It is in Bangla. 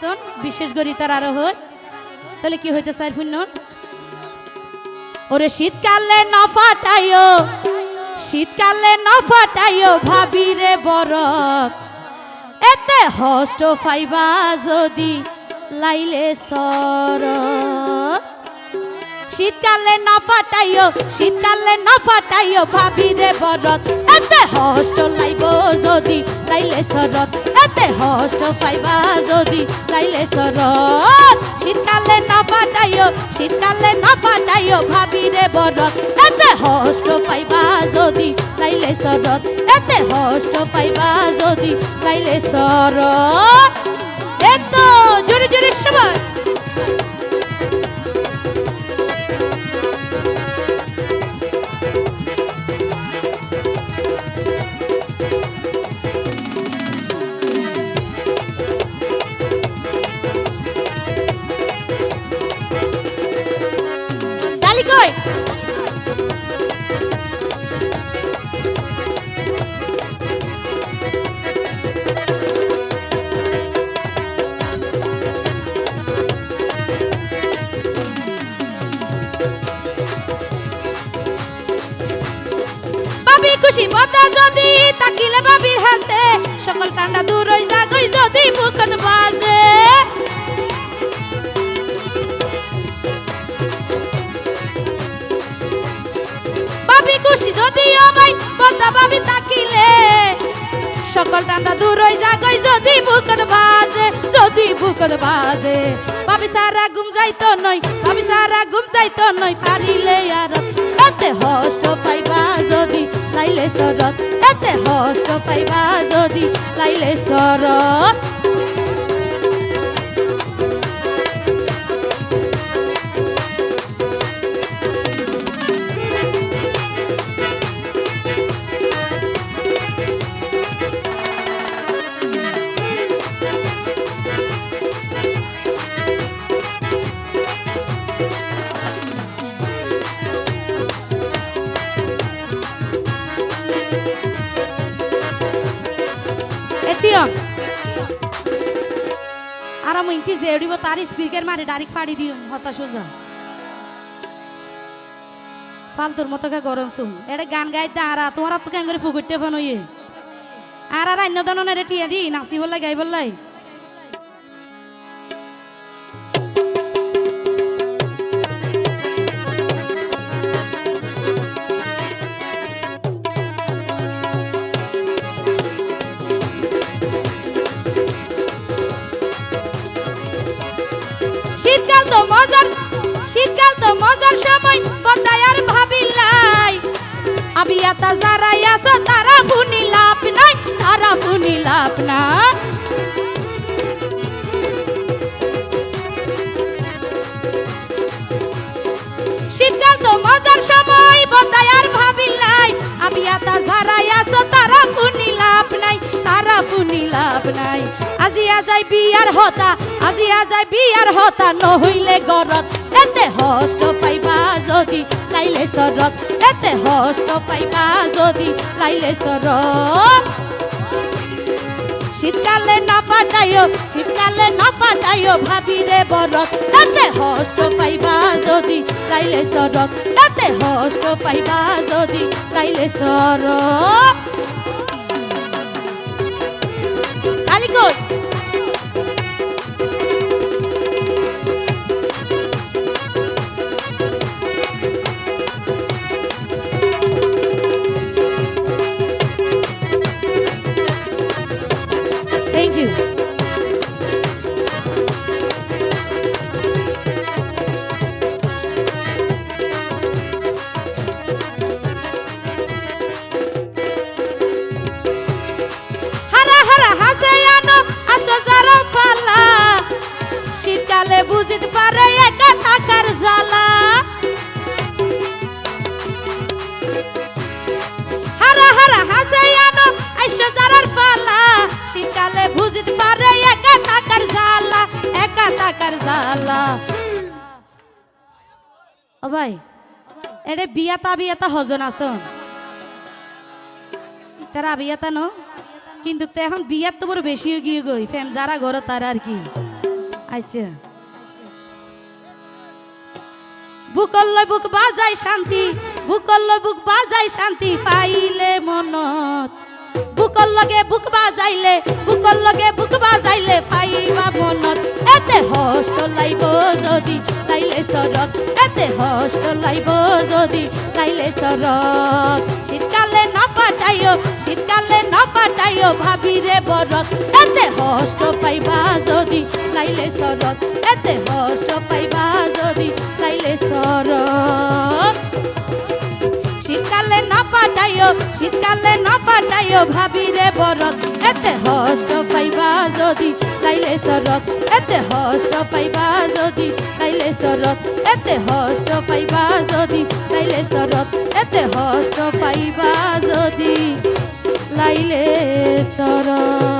আসন বিশেষ করি তার আরও হয় তাহলে কি হইতে স্যার পুণ্য ওরে শীতকালে ন ফাটাইও, শীতকালে ন ফাটাইও, ভাবি রে বরত এতে হষ্ট ফাইবা যদি লাইলে সর। শীতকালে না ফাটাইও, শীতকালে না ফাটাইও, ভাবি রে বরত এতে হষ্ট লাইব যদি লাইলে সরত এতে হষ্ট পাইবা যদি লাইলে সরত শীতকালে না ফাটাইও, শীতকালে না ফাটাইও ভাবি রে বরত এতে হষ্ট পাইবা যদি লাইলে সরত এতে হষ্ট পাইবা যদি লাইলে সরত এত জোরে জোরে সবাই। সকল ঠান্ডা দূর হই যাগই যদি মুখত বাজে। বাবি খুশি যদি আমায় বতা বাবি তাকিলে সকল ঠান্ডা দূর হই যাগই যদি বুকত বাজে, যদি বুকত বাজে। বাবি সারা ঘুম যাইতো নয় বাবি সারা ঘুম যাইতো নয় পারিলে আর এতে হষ্ট পাইবা লাইলে সরত এতে হষ্ট পাইবা যদি লাইলে সরত আর আমি ইন্তি যে উড়িব তার স্পিকার মারে ডাইরেক্ট ফাড়ি দিও হতা সোজা ফালতুর মতো কে গরম শুন এটা গান গাইতে আর তোমার তো কেন করে ফুকুটতে ফোন হইয়ে আর আর অন্য ধরনের টিয়া দি নাচি বললাই গাই বললাই তো মজার, শীতকাল তো মজার সময় বতায় আর ভাবিলাই আবিয়াতা যারাই আছো, তারা ফুনি লাভ নাই, তারা ফুনি লাভ না শীতকাল তো মজার সময় বতায় আর ভাবিলাই আবিয়াতা যারাই আছো, তারা ফুনি লাভ নাই, তারা ফুনি লাভ নাই। আজি আজাই বিয়ার হতা আজি আজাই বিয়ার হতা নহইলে গরত। এতে হষ্ট পাইবা যদি, লাইলে সরত এতে হষ্ট পাইবা যদি, লাইলে সরত শীতকালে না শীতকালে না ফাটাইও ভাবি রে বরত। এতে হষ্ট পাইবা যদি, লাইলে সরত এতে হষ্ট পাইবা যদি, লাইলে সরত good. শীতকালে বুঝতে পারে একা থাকার জ্বালা। হারা হারা, হাসে আনো আইসো যারার পালা। শীতকালে বুঝতে পারে একা থাকার জ্বালা, একা থাকার জ্বালা। ও ভাই, এডে বিয়াতা বিয়াতা হজন আসন তারা বিয়াতা ন? কিন্তু এখন বিয়ার তো বড় বেশি গিয়ে গই ফ্যাম যারা ঘর তারা আর কি। আচ্ছা। বুকল্লয় বুক বাজাই শান্তি বুকল্লয় বুক বাজাই শান্তি, পাইলে মনত। বুকর লগে বুক বাজাইলে বুকর লগে বুক বাজাইলে পাইবা মনত। এতে হষ্ট লাইব যদি, লাইলে সরত এতে হষ্ট লাইব যদি, লাইলে সরত শীতকালে না শীতকালে না পাঠাইও ভাবিরে বরত এতে হষ্ট পাইবা যদি, লাইলে সরত এতে হষ্ট পাইবা পাঠাইও, শীতকালে না পাঠাইও ভাবিরে বরত এতে হষ্ট পাইবা যদি, লাইলে শরত এতে হষ্ট পাইবা যদি, লাইলে শরত এতে হষ্ট পাইবা যদি, লাইলে শরত এতে হষ্ট পাইবা যদি, লাইলে সরত